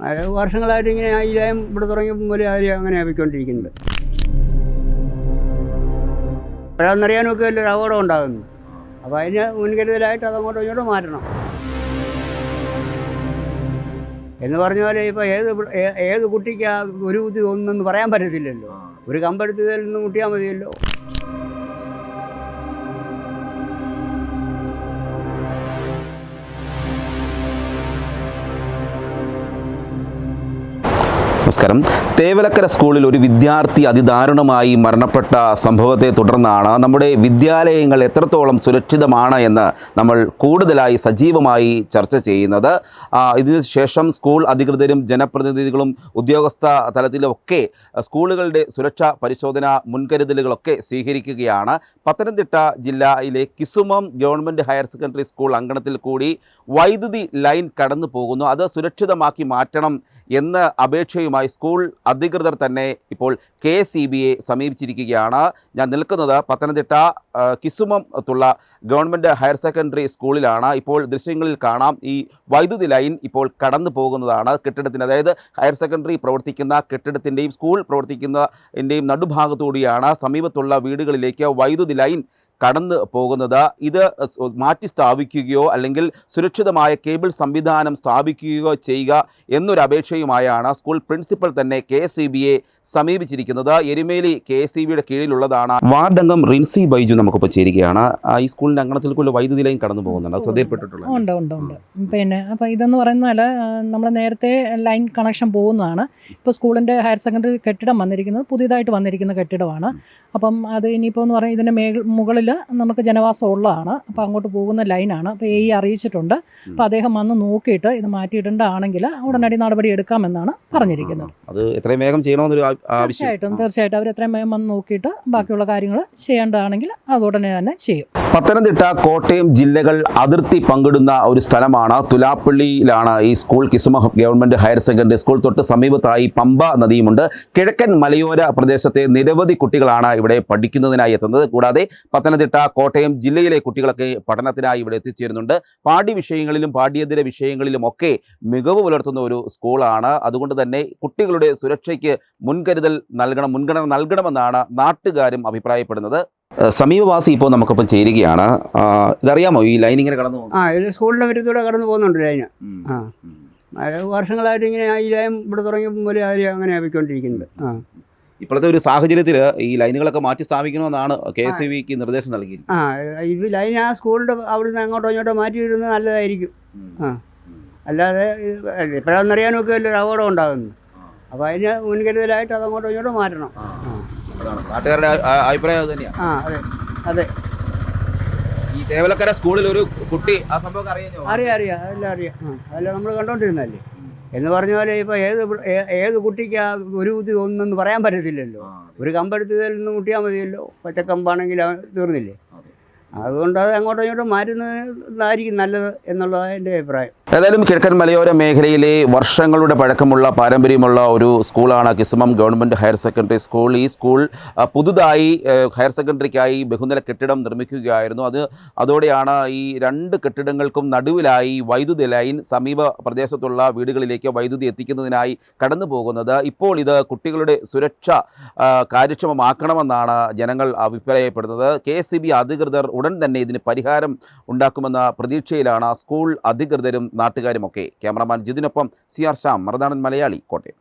വർഷങ്ങളായിട്ട് ഇങ്ങനെ ഈ ലയം ഇവിടെ തുടങ്ങിയപ്പോൾ മുതലേ ആര് അങ്ങനെ ആവിക്കൊണ്ടിരിക്കുന്നത് അപ്പോഴാണെന്നറിയാനൊക്കെ വലിയൊരു അപകടം ഉണ്ടാകുന്നു. അപ്പോൾ അതിന് മുൻകരുതലായിട്ട് അതങ്ങോട്ട് ഇങ്ങോട്ടും മാറ്റണം. എന്ന് പറഞ്ഞ പോലെ ഇപ്പോൾ ഏത് ഏത് കുട്ടിക്ക് ഒരു ബുദ്ധി തോന്നുന്നെന്ന് പറയാൻ പറ്റത്തില്ലല്ലോ. ഒരു കമ്പെടുത്തതിൽ നിന്ന് മുട്ടിയാൽ മതിയല്ലോ. നമസ്കാരം. തേവലക്കര സ്കൂളിൽ ഒരു വിദ്യാർത്ഥി അതിദാരുണമായി മരണപ്പെട്ട സംഭവത്തെ തുടർന്നാണ് നമ്മുടെ വിദ്യാലയങ്ങൾ എത്രത്തോളം സുരക്ഷിതമാണ് എന്ന് നമ്മൾ കൂടുതലായി സജീവമായി ചർച്ച ചെയ്യുന്നത്. ഇതിനുശേഷം സ്കൂൾ അധികൃതരും ജനപ്രതിനിധികളും ഉദ്യോഗസ്ഥ തലത്തിലൊക്കെ സ്കൂളുകളുടെ സുരക്ഷാ പരിശോധന മുൻകരുതലുകളൊക്കെ സ്വീകരിക്കുകയാണ്. പത്തനംതിട്ട ജില്ലയിലെ Kisumam government higher secondary school അങ്കണത്തിൽ കൂടി വൈദ്യുതി ലൈൻ കടന്നു പോകുന്നു അത് സുരക്ഷിതമാക്കി മാറ്റണം എന്ന് അപേക്ഷയുമായി സ്കൂൾ അധികൃതർ തന്നെ ഇപ്പോൾ കെ എസ് ബി എ സമീപിച്ചിരിക്കുകയാണ്. ഞാൻ നിൽക്കുന്നത് പത്തനംതിട്ട കിസുമത്തുള്ള ഗവൺമെന്റ് ഹയർ സെക്കൻഡറി സ്കൂളിലാണ്. ഇപ്പോൾ ദൃശ്യങ്ങളിൽ കാണാം ഈ വൈദ്യുതി ലൈൻ ഇപ്പോൾ കടന്നു പോകുന്നതാണ് കെട്ടിടത്തിന് അതായത് ഹയർ സെക്കൻഡറി പ്രവർത്തിക്കുന്ന കെട്ടിടത്തിന്റെയും സ്കൂൾ പ്രവർത്തിക്കുന്നതിന്റെയും നടുഭാഗത്തുകൂടിയാണ് സമീപത്തുള്ള വീടുകളിലേക്ക് വൈദ്യുതി ലൈൻ കടന്നു പോകുന്നത്. ഇത് മാറ്റി സ്ഥാപിക്കുകയോ അല്ലെങ്കിൽ സുരക്ഷിതമായ കേബിൾ സംവിധാനം സ്ഥാപിക്കുകയോ ചെയ്യുക എന്നൊരു അപേക്ഷയുമായാണ് സ്കൂൾ പ്രിൻസിപ്പൽ തന്നെ കെ എസ് സി ബിയെ സമീപിച്ചിരിക്കുന്നത്. എരുമേലി കെ എസ് സി ബിയുടെ കീഴിലുള്ളതാണ്. വാർഡ് അംഗം റിൻസി ബൈജു നമുക്കിപ്പോൾ ചേരുകയാണ്. ഈ സ്കൂളിന്റെ അങ്കണത്തിൽ കൂടുതൽ വൈദ്യുതി ലൈൻ കടന്നു പോകുന്നുണ്ട്. ശ്രദ്ധയപ്പെട്ടിട്ടുള്ളത് ഉണ്ട് ഉണ്ട് ഉണ്ട്. പിന്നെ അപ്പോൾ ഇതെന്ന് പറയുന്നാൽ നമ്മൾ നേരത്തെ ലൈൻ കണക്ഷൻ പോകുന്നതാണ്. ഇപ്പോൾ സ്കൂളിന്റെ ഹയർ സെക്കൻഡറി കെട്ടിടം വന്നിരിക്കുന്നത് പുതിയതായിട്ട് വന്നിരിക്കുന്ന കെട്ടിടമാണ്. അപ്പം അത് ഇനിയിപ്പോൾ എന്ന് പറയുന്നത് ഇതിന്റെ മേൽ മുകളിൽ നമുക്ക് ജനവാസം ഉള്ളതാണ്. അപ്പോൾ അങ്ങോട്ട് പോകുന്ന ലൈനാണ്. അപ്പോൾ എ അറിയിച്ചിട്ടുണ്ട്. അപ്പോൾ അദ്ദേഹം വന്ന് നോക്കിയിട്ട് ഇത് മാറ്റിയിടേണ്ടതാണെങ്കിൽ ഉടനടി നടപടി എടുക്കാമെന്നാണ് പറഞ്ഞിരിക്കുന്നത്. അത് എത്രയും വേഗം ചെയ്യണമെന്നൊരു തീർച്ചയായിട്ടും തീർച്ചയായിട്ടും. അവർ എത്രയും വേഗം വന്ന് നോക്കിയിട്ട് ബാക്കിയുള്ള കാര്യങ്ങൾ ചെയ്യേണ്ടതാണെങ്കിൽ അത് ഉടനെ തന്നെ ചെയ്യും. പത്തനംതിട്ട കോട്ടയം ജില്ലകൾ അതിർത്തി പങ്കിടുന്ന ഒരു സ്ഥലമാണ്. തുലാപ്പള്ളിയിലാണ് ഈ school Kisuma government higher secondary school. തൊട്ട് സമീപത്തായി പമ്പ നദിയുമുണ്ട്. കിഴക്കൻ മലയോര പ്രദേശത്തെ നിരവധി കുട്ടികളാണ് ഇവിടെ പഠിക്കുന്നതിനായി എത്തുന്നത്. കൂടാതെ പത്തനംതിട്ട കോട്ടയം ജില്ലയിലെ കുട്ടികളൊക്കെ പഠനത്തിനായി ഇവിടെ എത്തിച്ചേരുന്നുണ്ട്. പാഠ്യ വിഷയങ്ങളിലും പാഠ്യേതര വിഷയങ്ങളിലും ഒക്കെ മികവ് പുലർത്തുന്ന ഒരു സ്കൂളാണ്. അതുകൊണ്ട് തന്നെ കുട്ടികളുടെ സുരക്ഷയ്ക്ക് മുൻകരുതൽ നൽകണം മുൻഗണന നൽകണമെന്നാണ് നാട്ടുകാരും അഭിപ്രായപ്പെടുന്നത്. സമീപവാസി ഇപ്പോൾ നമുക്കിപ്പം ചേരുകയാണ്. ഇതറിയാമോ ഈ ലൈൻ ഇങ്ങനെ കടന്നു പോകുന്നു ആ ഇത് സ്കൂളിന്റെ വരുത്തൂടെ കടന്നു പോകുന്നുണ്ട് ലൈന്. ആ. വർഷങ്ങളായിട്ട് ഇങ്ങനെ ഈ ലൈൻ ഇവിടെ തുടങ്ങിയപ്പോൾ മുതലേ ആര് അങ്ങനെ ആയിക്കൊണ്ടിരിക്കുന്നത് ആ. ഇപ്പോഴത്തെ ഒരു സാഹചര്യത്തിൽ ഈ ലൈനുകളൊക്കെ മാറ്റി സ്ഥാപിക്കണമെന്നാണ് കെ എസ് ഇ വിക്ക് നിർദ്ദേശം നൽകിയത് ആ ഇത് ലൈൻ ആ സ്കൂളിന്റെ അവിടുന്ന് അങ്ങോട്ടോ ഇങ്ങോട്ടോ മാറ്റിയിടുന്നത് നല്ലതായിരിക്കും. ആ. അല്ലാതെ ഇപ്പോഴാണെന്നറിയാനൊക്കെ വലിയൊരു അപകടം ഉണ്ടാകുന്നു. അപ്പോൾ അതിന് മുൻകരുതലായിട്ട് അത് അങ്ങോട്ടോ ഇങ്ങോട്ടോ മാറ്റണം. നാട്ടുകാരുടെ അഭിപ്രായം അത് തന്നെയാണ് ആ അതെ. അതെ. ഈ തേവലക്കര സ്കൂളിൽ ഒരു കുട്ടി ആ സംഭവം അറിയാം അറിയാം അറിയാം. അതെല്ലാം അറിയാം. അതെല്ലാം നമ്മൾ കണ്ടോണ്ടിരുന്നല്ലേ എന്ന് പറഞ്ഞ പോലെ ഇപ്പോൾ ഏത് ഏത് കുട്ടിക്ക് ഒരു ബുദ്ധി തോന്നുന്നെന്ന് പറയാൻ പറ്റത്തില്ലല്ലോ. ഒരു കമ്പെടുത്ത് നിന്ന് മുട്ടിയാൽ മതിയല്ലോ. പച്ചക്കമ്പാണെങ്കിൽ അവൻ തീർന്നില്ലേ? അതുകൊണ്ട് അത് അങ്ങോട്ടും ഇങ്ങോട്ടും മാറ്റുന്നതായിരിക്കും നല്ലത് എന്നുള്ളതാണ് എന്റെ അഭിപ്രായം. ഏതായാലും കിഴക്കൻ മലയോര മേഖലയിലെ വർഷങ്ങളുടെ പഴക്കമുള്ള പാരമ്പര്യമുള്ള ഒരു സ്കൂളാണ് Kismam government higher secondary school. ഈ സ്കൂൾ പുതുതായി ഹയർ സെക്കൻഡറിക്കായി ബഹുനില കെട്ടിടം നിർമ്മിക്കുകയായിരുന്നു. അത് അതോടെയാണ് ഈ രണ്ട് കെട്ടിടങ്ങൾക്കും നടുവിലായി വൈദ്യുതി ലൈൻ സമീപ പ്രദേശത്തുള്ള വീടുകളിലേക്ക് വൈദ്യുതി എത്തിക്കുന്നതിനായി കടന്നു പോകുന്നത്. ഇപ്പോൾ ഇത് കുട്ടികളുടെ സുരക്ഷ കാര്യക്ഷമമാക്കണമെന്നാണ് ജനങ്ങൾ അഭിപ്രായപ്പെടുന്നത്. കെ അധികൃതർ ഉടൻ തന്നെ ഇതിന് പരിഹാരം ഉണ്ടാക്കുമെന്ന പ്രതീക്ഷയിലാണ് സ്കൂൾ അധികൃതരും നാട്ടുകാരുമൊക്കെ. ക്യാമറമാൻ ജിതിനൊപ്പം സി ആർ ശ്യാം മറുനാടൻ മലയാളി കോട്ടയം.